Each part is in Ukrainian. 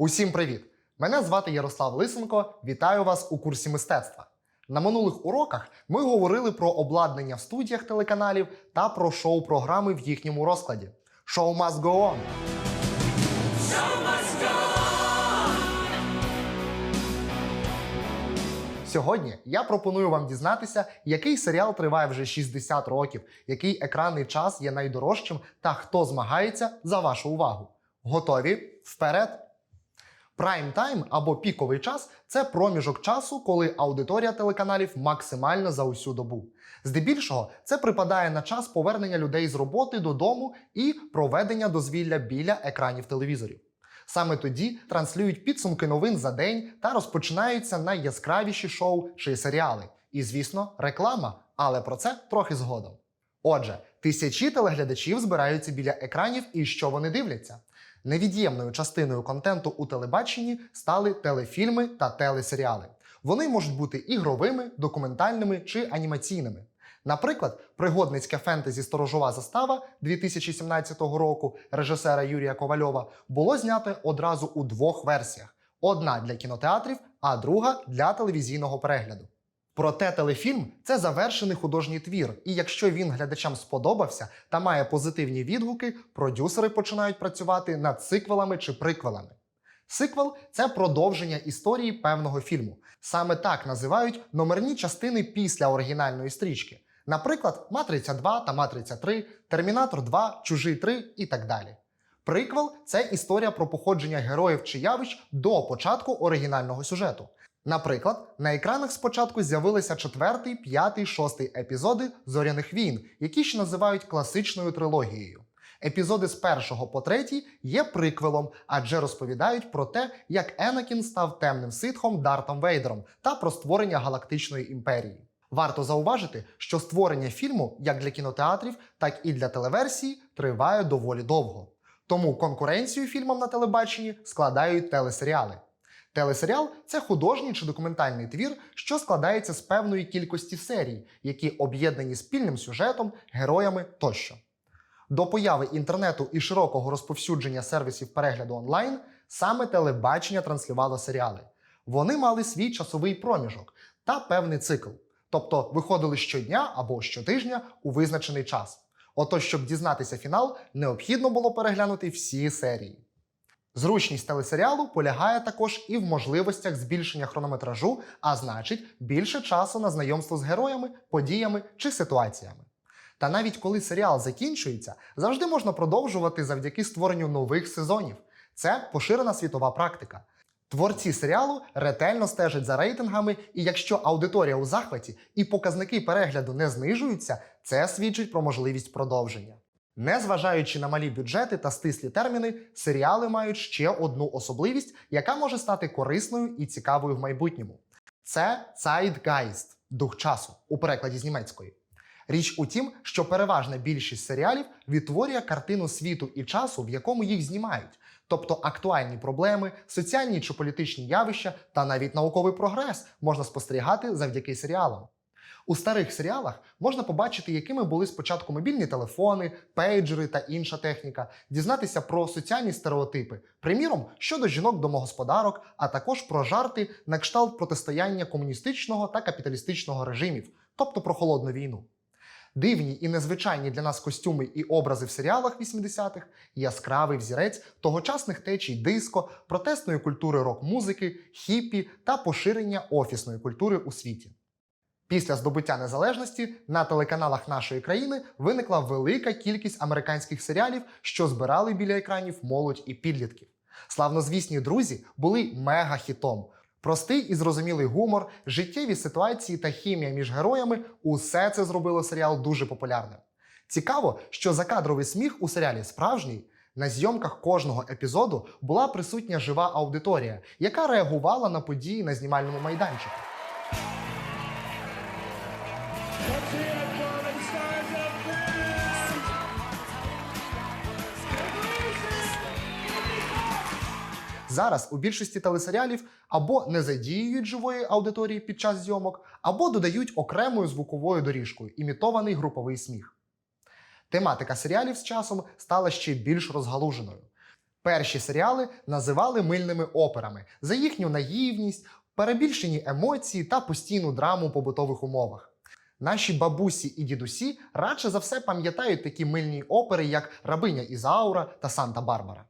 Усім привіт! Мене звати Ярослав Лисенко. Вітаю вас у курсі мистецтва. На минулих уроках ми говорили про обладнання в студіях телеканалів та про шоу-програми в їхньому розкладі. Show must go on! Сьогодні я пропоную вам дізнатися, який серіал триває вже 60 років, який екранний час є найдорожчим та хто змагається за вашу увагу. Готові? Вперед! Прайм тайм або піковий час це проміжок часу, коли аудиторія телеканалів максимальна за усю добу. Здебільшого це припадає на час повернення людей з роботи додому і проведення дозвілля біля екранів телевізорів. Саме тоді транслюють підсумки новин за день та розпочинаються найяскравіші шоу чи серіали. І, звісно, реклама, але про це трохи згодом. Отже, тисячі телеглядачів збираються біля екранів і що вони дивляться. Невід'ємною частиною контенту у телебаченні стали телефільми та телесеріали. Вони можуть бути ігровими, документальними чи анімаційними. Наприклад, пригодницьке фентезі Сторожова застава 2017 року режисера Юрія Ковальова було знято одразу у двох версіях: одна для кінотеатрів, а друга для телевізійного перегляду. Проте телефільм це завершений художній твір, і якщо він глядачам сподобався та має позитивні відгуки, продюсери починають працювати над сиквелами чи приквелами. Сиквел це продовження історії певного фільму. Саме так називають номерні частини після оригінальної стрічки. Наприклад, Матриця 2 та Матриця 3, Термінатор 2, Чужий 3 і так далі. Приквел це історія про походження героїв чи явищ до початку оригінального сюжету. Наприклад, на екранах спочатку з'явилися четвертий, п'ятий, шостий епізоди зоряних війн, які ще називають класичною трилогією. Епізоди з першого по третій є приквелом, адже розповідають про те, як Енакін став темним ситхом Дартом Вейдером та про створення галактичної імперії. Варто зауважити, що створення фільму як для кінотеатрів, так і для телеверсії триває доволі довго. Тому конкуренцію фільмам на телебаченні складають телесеріали. Телесеріал це художній чи документальний твір, що складається з певної кількості серій, які об'єднані спільним сюжетом, героями тощо. До появи інтернету і широкого розповсюдження сервісів перегляду онлайн саме телебачення транслювало серіали. Вони мали свій часовий проміжок та певний цикл, тобто виходили щодня або щотижня у визначений час. Отож, щоб дізнатися фінал, необхідно було переглянути всі серії. Зручність телесеріалу полягає також і в можливостях збільшення хронометражу, а значить, більше часу на знайомство з героями, подіями чи ситуаціями. Та навіть коли серіал закінчується, завжди можна продовжувати завдяки створенню нових сезонів. Це поширена світова практика. Творці серіалу ретельно стежать за рейтингами, і якщо аудиторія у захваті і показники перегляду не знижуються, це свідчить про можливість продовження. Незважаючи на малі бюджети та стислі терміни, серіали мають ще одну особливість, яка може стати корисною і цікавою в майбутньому. Це Zeitgeist – дух часу у перекладі з німецької. Річ у тім, що переважна більшість серіалів відтворює картину світу і часу, в якому їх знімають, тобто актуальні проблеми, соціальні чи політичні явища та навіть науковий прогрес можна спостерігати завдяки серіалам. У старих серіалах можна побачити, якими були спочатку мобільні телефони, пейджери та інша техніка, дізнатися про соціальні стереотипи, приміром щодо жінок-домогосподарок, а також про жарти на кшталт протистояння комуністичного та капіталістичного режимів, тобто про холодну війну. Дивні і незвичайні для нас костюми і образи в серіалах 80-х, яскравий взірець тогочасних течій диско, протестної культури рок-музики, хіппі та поширення офісної культури у світі. Після здобуття незалежності на телеканалах нашої країни виникла велика кількість американських серіалів, що збирали біля екранів молодь і підлітків. Славнозвісні друзі були мега-хітом. Простий і зрозумілий гумор, життєві ситуації та хімія між героями усе це зробило серіал дуже популярним. Цікаво, що закадровий сміх у серіалі справжній. На зйомках кожного епізоду була присутня жива аудиторія, яка реагувала на події на знімальному майданчику. Зараз у більшості телесеріалів або не задіюють живої аудиторії під час зйомок, або додають окремою звуковою доріжкою імітований груповий сміх. Тематика серіалів з часом стала ще більш розгалуженою. Перші серіали називали мильними операми за їхню наївність, перебільшені емоції та постійну драму у побутових умовах. Наші бабусі і дідусі радше за все пам'ятають такі мильні опери, як Рабиня Ізаура та Санта-Барбара.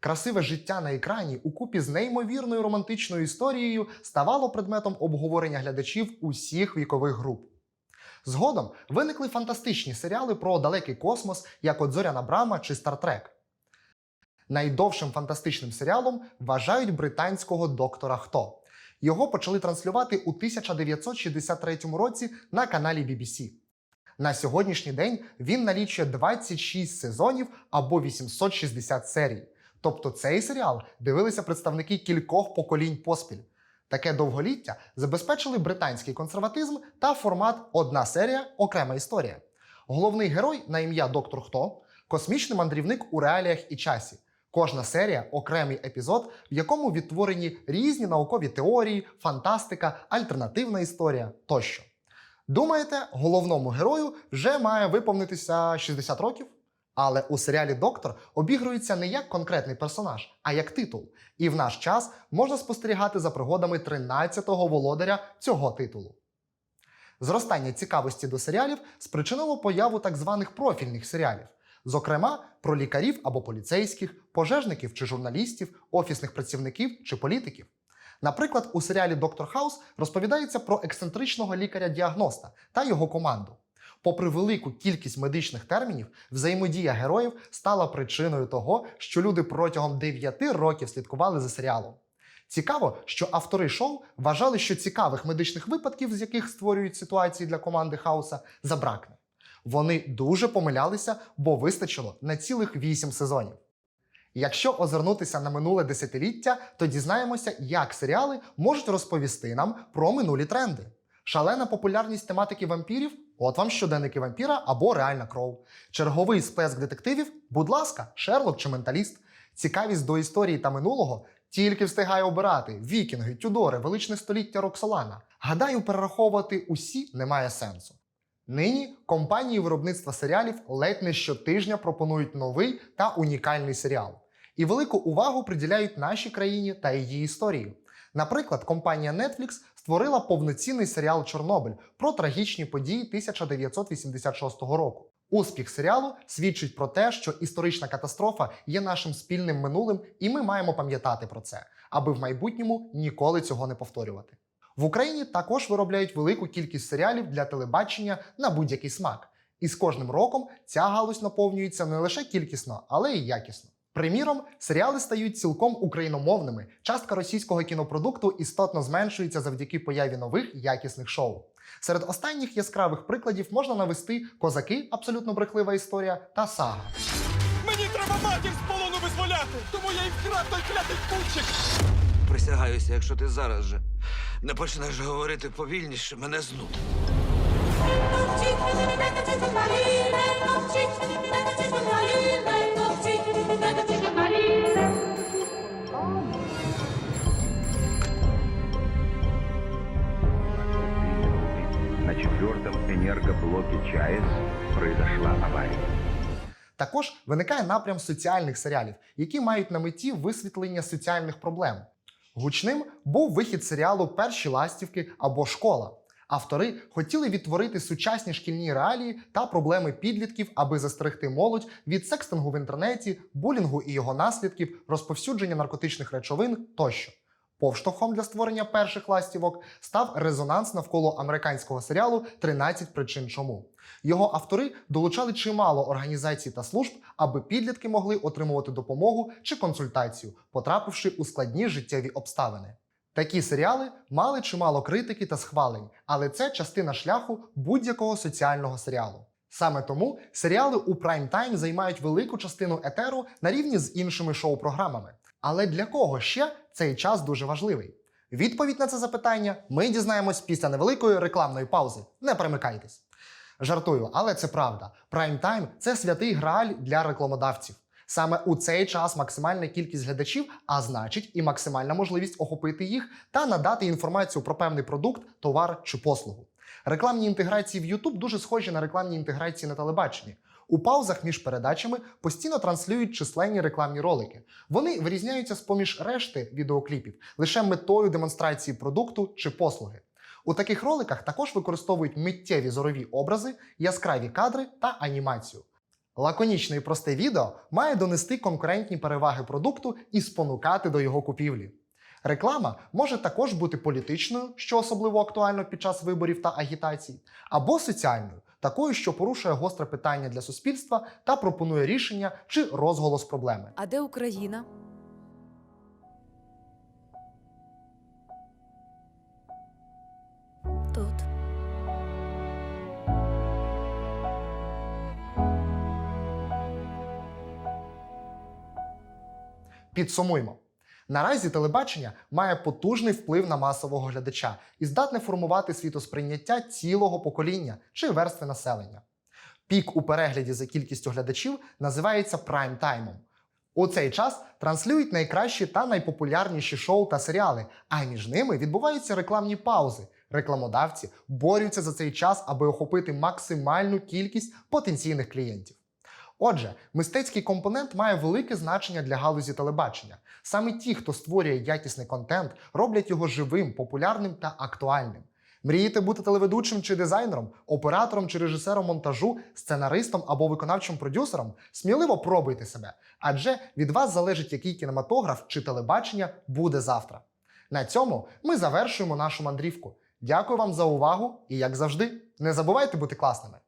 Красиве життя на екрані у купі з неймовірною романтичною історією ставало предметом обговорення глядачів усіх вікових груп. Згодом виникли фантастичні серіали про далекий космос, як от Зоряна Брама чи Стартрек. Найдовшим фантастичним серіалом вважають британського доктора Хто. Його почали транслювати у 1963 році на каналі BBC. На сьогоднішній день він налічує 26 сезонів або 860 серій. Тобто цей серіал дивилися представники кількох поколінь поспіль. Таке довголіття забезпечили британський консерватизм та формат одна серія окрема історія. Головний герой на ім'я Доктор Хто космічний мандрівник у реаліях і часі. Кожна серія окремий епізод, в якому відтворені різні наукові теорії, фантастика, альтернативна історія тощо. Думаєте, головному герою вже має виповнитися 60 років? Але у серіалі Доктор обігрується не як конкретний персонаж, а як титул. І в наш час можна спостерігати за пригодами 13-го володаря цього титулу. Зростання цікавості до серіалів спричинило появу так званих профільних серіалів, зокрема про лікарів або поліцейських, пожежників чи журналістів, офісних працівників чи політиків. Наприклад, у серіалі Доктор Хаус розповідається про ексцентричного лікаря-діагноста та його команду. Попри велику кількість медичних термінів, взаємодія героїв стала причиною того, що люди протягом 9 років слідкували за серіалом. Цікаво, що автори шоу вважали, що цікавих медичних випадків, з яких створюють ситуації для команди Хауса, забракне. Вони дуже помилялися, бо вистачило на цілих 8 сезонів. Якщо озирнутися на минуле десятиліття, то дізнаємося, як серіали можуть розповісти нам про минулі тренди. Шалена популярність тематики вампірів от вам щоденники вампіра або реальна кров. Черговий сплеск детективів, будь ласка, Шерлок чи менталіст. Цікавість до історії та минулого тільки встигає обирати вікінги, тюдори, величне століття Роксолана. Гадаю, перераховувати усі немає сенсу. Нині компанії виробництва серіалів ледь не щотижня пропонують новий та унікальний серіал. І велику увагу приділяють нашій країні та її історії. Наприклад, компанія Netflix створила повноцінний серіал Чорнобиль про трагічні події 1986 року. Успіх серіалу свідчить про те, що історична катастрофа є нашим спільним минулим, і ми маємо пам'ятати про це, аби в майбутньому ніколи цього не повторювати. В Україні також виробляють велику кількість серіалів для телебачення на будь-який смак. І з кожним роком ця галузь наповнюється не лише кількісно, але й якісно. Приміром, серіали стають цілком україномовними. Частка російського кінопродукту істотно зменшується завдяки появі нових якісних шоу. Серед останніх яскравих прикладів можна навести козаки, абсолютно брехлива історія, та сага. Мені треба матір з полону визволяти, тому я і вкрав той клятий кучик. Присягаюся, якщо ти зараз же не почнеш говорити повільніше, мене знудить. ЧАЭС произошла авария. Також виникає напрям соціальних серіалів, які мають на меті висвітлення соціальних проблем. Гучним був вихід серіалу Перші ластівки або Школа. Автори хотіли відтворити сучасні шкільні реалії та проблеми підлітків, аби застерегти молодь від секстингу в інтернеті, булінгу і його наслідків, розповсюдження наркотичних речовин тощо. Повштовхом для створення перших ластівок став резонанс навколо американського серіалу «13 причин чому. Його автори долучали чимало організацій та служб, аби підлітки могли отримувати допомогу чи консультацію, потрапивши у складні життєві обставини. Такі серіали мали чимало критики та схвалень, але це частина шляху будь-якого соціального серіалу. Саме тому серіали у прайм-тайм займають велику частину етеру на рівні з іншими шоу-програмами. Але для кого ще цей час дуже важливий? Відповідь на це запитання ми дізнаємось після невеликої рекламної паузи. Не перемикайтесь. Жартую, але це правда. Прайм-тайм – це святий грааль для рекламодавців. Саме у цей час максимальна кількість глядачів, а значить, і максимальна можливість охопити їх та надати інформацію про певний продукт, товар чи послугу. Рекламні інтеграції в YouTube дуже схожі на рекламні інтеграції на телебаченні. У паузах між передачами постійно транслюють численні рекламні ролики. Вони вирізняються з поміж решти відеокліпів лише метою демонстрації продукту чи послуги. У таких роликах також використовують миттєві зорові образи, яскраві кадри та анімацію. Лаконічне і просте відео має донести конкурентні переваги продукту і спонукати до його купівлі. Реклама може також бути політичною, що особливо актуально під час виборів та агітацій, або соціальною, такою, що порушує гостре питання для суспільства та пропонує рішення чи розголос проблеми. А де Україна? Тут. Підсумуймо. Наразі телебачення має потужний вплив на масового глядача і здатне формувати світосприйняття цілого покоління чи верстви населення. Пік у перегляді за кількістю глядачів називається прайм-таймом. У цей час транслюють найкращі та найпопулярніші шоу та серіали, а між ними відбуваються рекламні паузи. Рекламодавці борються за цей час, аби охопити максимальну кількість потенційних клієнтів. Отже, мистецький компонент має велике значення для галузі телебачення. Саме ті, хто створює якісний контент, роблять його живим, популярним та актуальним. Мрієте бути телеведучим чи дизайнером, оператором чи режисером монтажу, сценаристом або виконавчим продюсером? Сміливо пробуйте себе, адже від вас залежить, який кінематограф чи телебачення буде завтра. На цьому ми завершуємо нашу мандрівку. Дякую вам за увагу і, як завжди, не забувайте бути класними.